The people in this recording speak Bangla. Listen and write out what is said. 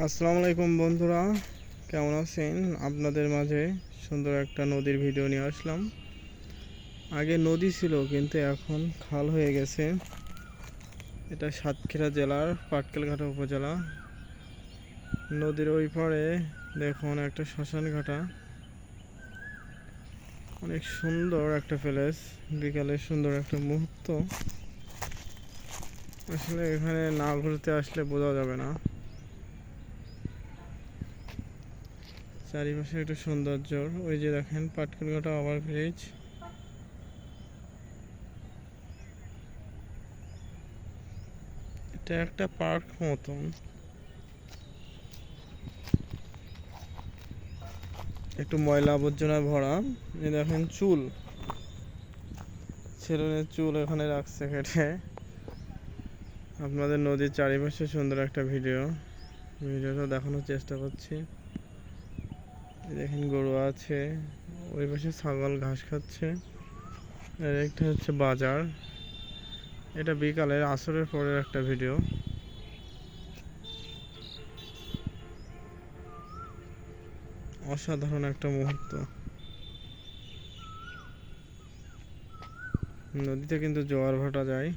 আসসালামু আলাইকুম বন্ধুরা, কেমন আছেন? আপনাদের মাঝে সুন্দর একটা নদীর ভিডিও নিয়ে আসলাম। আগে নদী ছিল, কিন্তু এখন খাল হয়ে গেছে। এটা সাতক্ষীরা জেলার পাটকেলঘাটা উপজেলা। নদীর ওই পারে দেখুন একটা শ্মশান ঘাটা। অনেক সুন্দর একটা প্লেস বিকালে সুন্দর একটা মুহূর্ত। আসলে এখানে না ঘুরতে আসলে বোঝা যাবে না। চারিপাশে একটু সৌন্দর্য ওই যে দেখেন পাটকেলঘাটা ওভার ব্রিজ এটা একটা পার্ক মতন। একটু ময়লা আবর্জনায় ভরা এ দেখেন চুল। ছেলের চুল এখানে রাখছে কেটে। আপনাদের নদীর চারিপাশে সুন্দর একটা ভিডিও ভিডিওটা দেখানোর চেষ্টা করছি। দেখেন গরু আছে, ওই পাশে ছাগল ঘাস খাচ্ছে। আর একটা হচ্ছে বাজার। এটা বিকালের, আসরের পরের একটা ভিডিও অসাধারণ একটা মুহূর্ত। নদীতে কিন্তু জোয়ার ভাটা যায়।